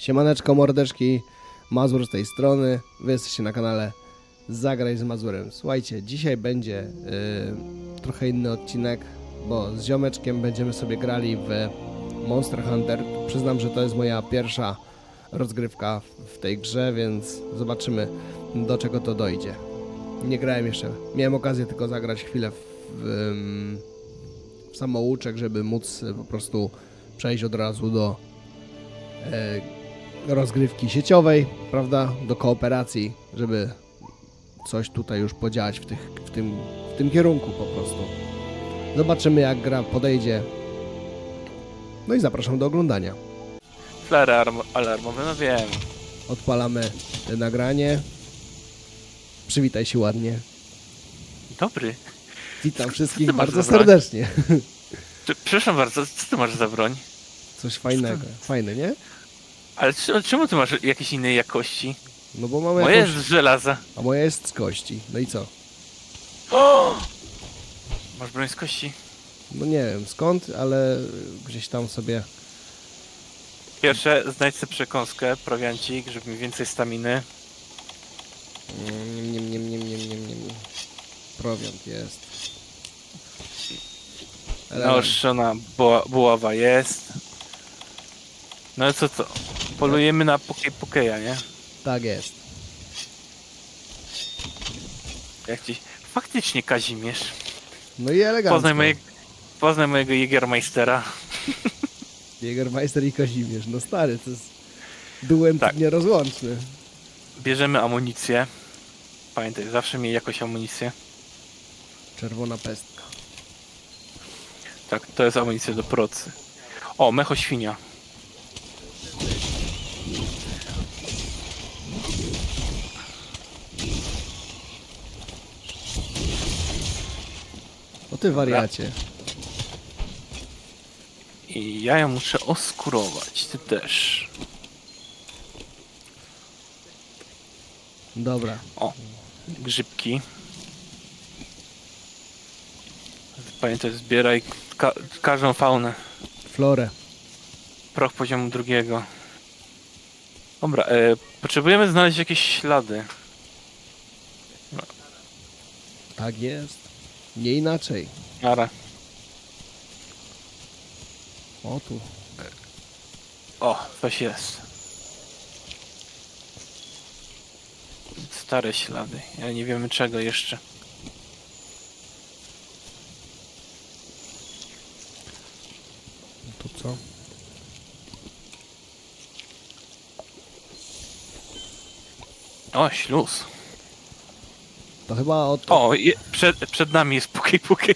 Siemaneczko mordeczki, Mazur z tej strony, wy jesteście na kanale Zagraj z Mazurem. Słuchajcie, dzisiaj będzie y, trochę inny odcinek, bo z ziomeczkiem będziemy sobie grali w Monster Hunter. Przyznam, że to jest moja pierwsza rozgrywka w- tej grze, więc zobaczymy do czego to dojdzie. Nie grałem jeszcze, miałem okazję tylko zagrać chwilę w, w, w samouczek, żeby móc po prostu przejść od razu do e, rozgrywki sieciowej, prawda, do kooperacji, żeby coś tutaj już podziałać w, tych, w, tym, w tym kierunku po prostu. Zobaczymy jak gra podejdzie. No i zapraszam do oglądania. Flary arm- alarmowe, no wiem. Odpalamy nagranie. Przywitaj się ładnie. Dobry. Witam wszystkich ty bardzo serdecznie. Czy, przepraszam bardzo, co ty masz za broń? Coś fajnego. Fajne, nie? Ale czemu ty masz jakieś innej jakości? No bo mamy Moje jakąś... jest z żelaza. A moja jest z kości. No i co? Masz broń z kości? No nie wiem skąd, ale gdzieś tam sobie Pierwsze, znajdź sobie przekąskę, prowiancik, żeby mi więcej staminy. Niem, niem, niem, niem, niem, niem, niem. Prowiant jest. Element. Naoszczona buła, buława jest. No i co co? Polujemy na pokej pokeja, nie? Tak jest. Jak ci... Faktycznie Kazimierz. No i elegancko. Poznaj, moje, poznaj mojego Jägermeistera. Jägermeister i Kazimierz. No stary, to jest duet Tak. nierozłączny. Bierzemy amunicję. Pamiętaj, zawsze miej jakąś amunicję. Czerwona pestka. Tak, to jest amunicja do procy. O, mecho świnia. O ty wariacie. I ja ją muszę oskurować, ty też. Dobra. O, grzybki. Pamiętaj, zbieraj ka każdą faunę. Florę. Proch poziomu drugiego. Dobra, e, potrzebujemy znaleźć jakieś ślady. Tak jest. Nie inaczej. Ara. O tu. O, coś jest. Stare ślady. Ja nie wiemy czego jeszcze. To co? O, śluz. To chyba od... O, je, przed, przed nami jest puki puki.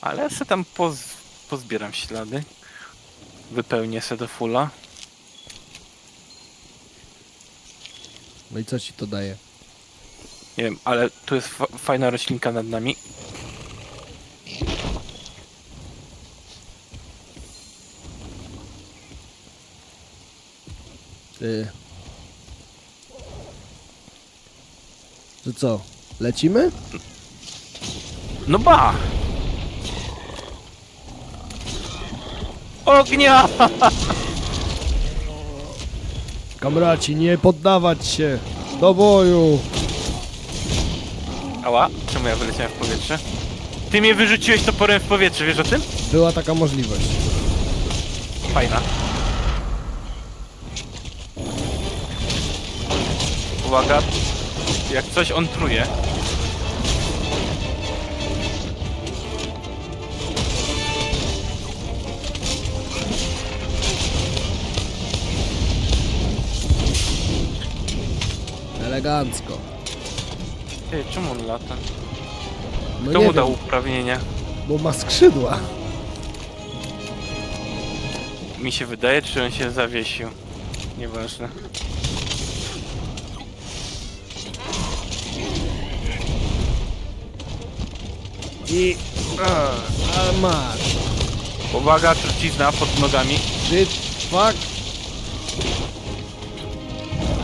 Ale ja se tam poz, pozbieram ślady. Wypełnię se do fulla. No i co ci to daje? Nie wiem, ale tu jest fa fajna roślinka nad nami. Ty. To co? Lecimy? No ba! Ognia! Kamraci, nie poddawać się! Do boju! Ała, czemu ja wyleciałem w powietrze? Ty mnie wyrzuciłeś toporem w powietrze, wiesz o tym? Była taka możliwość. Fajna. Uwaga, jak coś on truje. Elegancko. Ty, czemu on lata? No Kto nie mu wiem, dał uprawnienia? bo ma skrzydła. Mi się wydaje, czy on się zawiesił. Nieważne. I... A, a masz. Uwaga, trucizna pod nogami. Shit, fuck.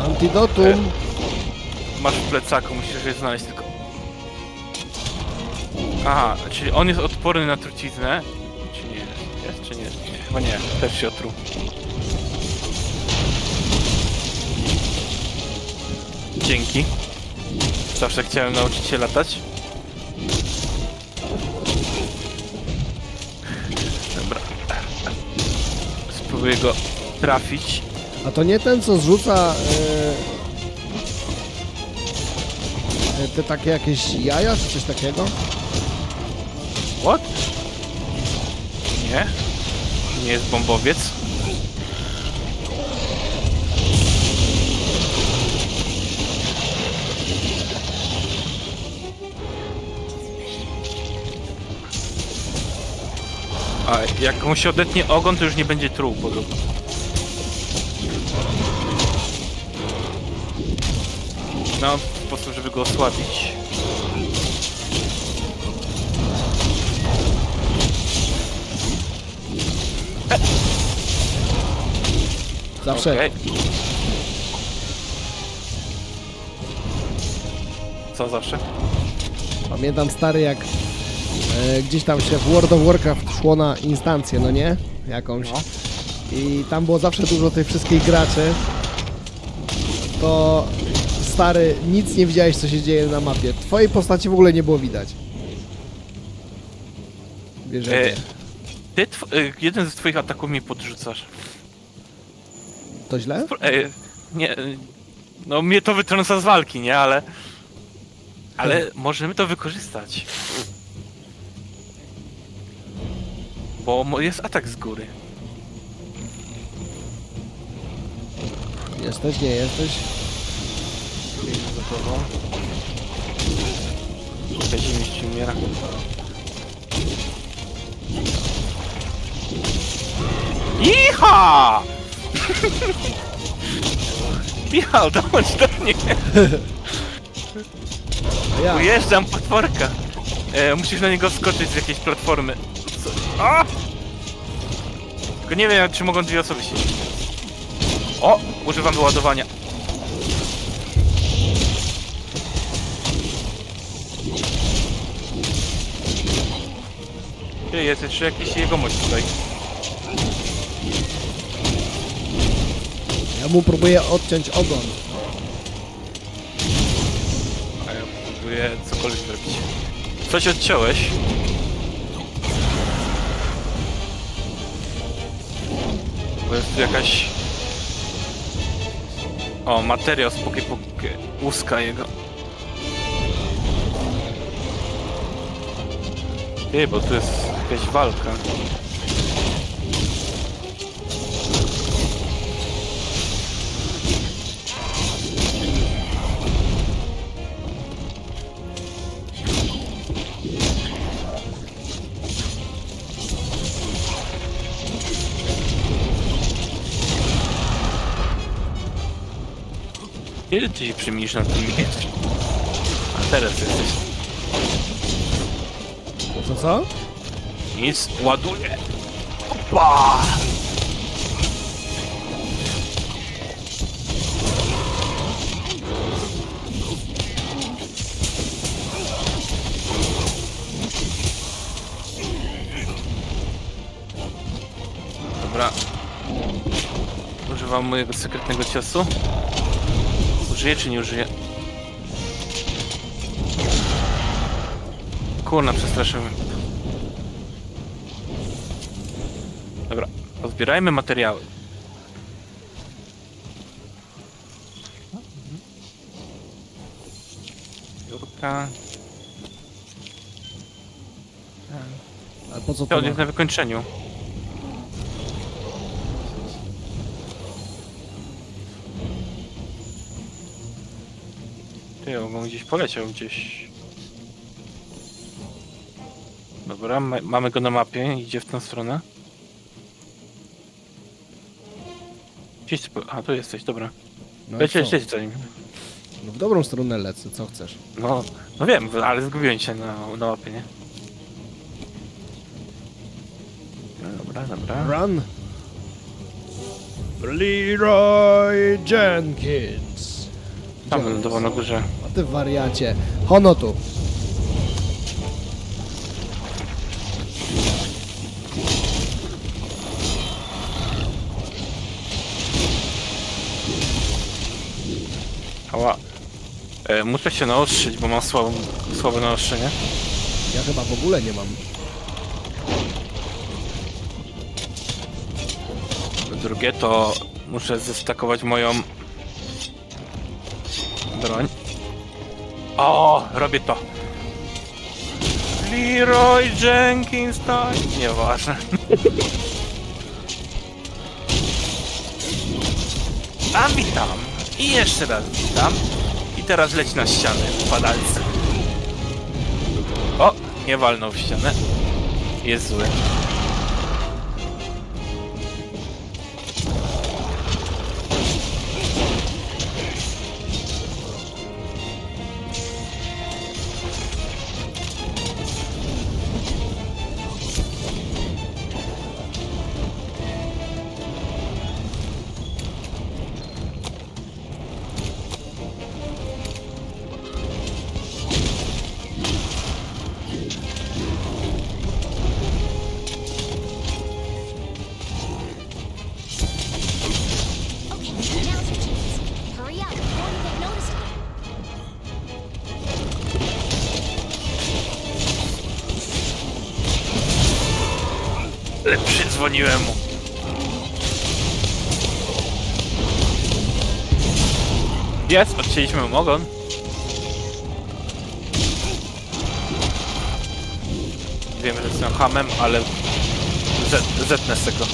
Antidotum. Masz w plecaku, musisz je znaleźć tylko. Aha, czyli on jest odporny na truciznę? Czy nie jest? Jest czy nie? nie? Chyba nie, też się otruł. Dzięki. Zawsze chciałem nauczyć się latać. Spróbuję go trafić. A to nie ten, co zrzuca e, e, te takie jakieś jaja, czy coś takiego? What? Nie? Nie jest bombowiec? A jak mu się odetnie ogon, to już nie będzie truł podobno. No, po prostu, żeby go osłabić. Zawsze. Okej. Co zawsze? Pamiętam stary jak e, gdzieś tam się w World of Warcraft szło na instancję, no nie? Jakąś. No. I tam było zawsze dużo tych wszystkich graczy. To stary, nic nie widziałeś co się dzieje na mapie. Twojej postaci w ogóle nie było widać. Wiesz, E, ty, tw- e, jeden z twoich ataków mi podrzucasz. to źle? E, nie, e, no mnie to wytrąca z walki, nie? Ale... Ale możemy to wykorzystać. Bo jest atak z góry. Jesteś, nie jesteś? Biegnę za tobą. Będzie mi się umiera. Iha! Michał, dołącz do mnie. Ja. Ujeżdżam potworka. E, musisz na niego wskoczyć z jakiejś platformy. A! Tylko nie wiem, czy mogą dwie osoby siedzieć. O! Używam wyładowania. Ty, jest jeszcze jakiś jegomość tutaj. Ja mu próbuję odciąć ogon. A ja próbuję cokolwiek zrobić. Coś odciąłeś? Bo jest tu jakaś... O, materiał z pokie łuska jego. Ty, bo tu jest jakaś walka. Kiedy ty się przymienisz na tym miejscu? A teraz jesteś. Co co? Nic, ładuję. Opa! Dobra. Używam mojego sekretnego ciosu. Użyję czy nie użyję? Kurna, przestraszyłem. Dobra, pozbierajmy materiały. Jurka. Ale po co To to jest na wykończeniu. Ty, on gdzieś poleciał gdzieś. Dobra, ma mamy go na mapie, idzie w tę stronę. Gdzieś ty po- A, tu jesteś, dobra. No, Leć, co? za nim. no w dobrą stronę lecę, co chcesz? No, no wiem, ale zgubiłem cię na, na mapie, nie? Dobra, dobra. Run! Leroy Jenkins! Tam Gdzie on lądował na jest? górze ty wariacie. Honotu. Ała. E, muszę się naostrzyć, bo mam słabą, słabe naostrzenie. Ja chyba w ogóle nie mam. Drugie to muszę zestakować moją broń. O, robię to. Leroy Jenkins, tak. Nieważne. A witam. I jeszcze raz witam. I teraz leć na ścianę, padalcy. O, nie walnął w ścianę. Jest zły. Ale przydzwoniłem mu. Jest, odcięliśmy mu ogon. Wiem, że jestem hamem, ale zet- zetnę z tego.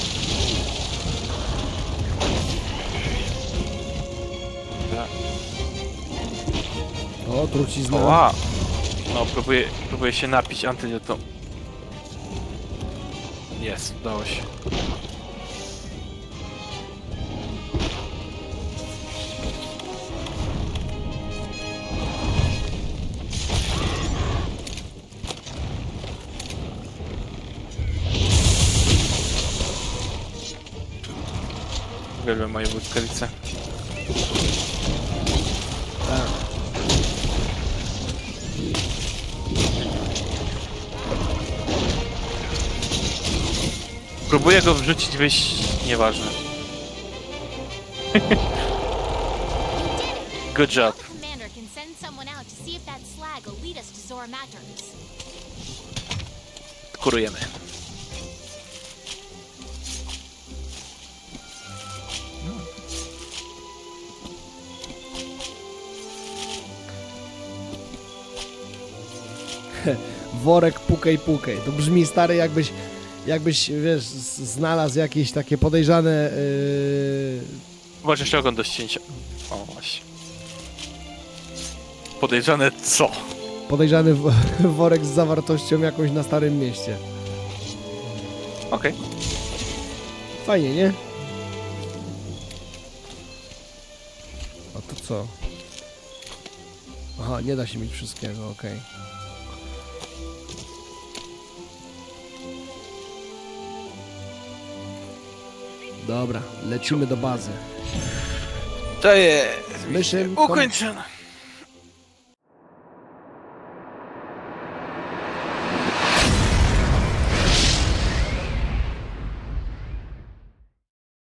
O, trucizna. Oła! No, próbuję, próbuję się napić antydotą. Jest, udało się. Uwielbiam moje błyskawice. Próbuję go wrzucić, wyjść nieważne. Good job. Commander can send someone out to see if that slag will lead us to Zora Matrix. Kurujemy. Worek pukaj pukaj. To brzmi stary jakbyś, jakbyś wiesz, znalazł jakieś takie podejrzane... Yy... Masz jeszcze ogon do ścięcia. O, właśnie. Podejrzane co? Podejrzany worek z zawartością jakąś na Starym Mieście. Okej. Fajnie, nie? A to co? Aha, nie da się mieć wszystkiego, okej. Dobra, lecimy do bazy. To jest. Mission Ukończone.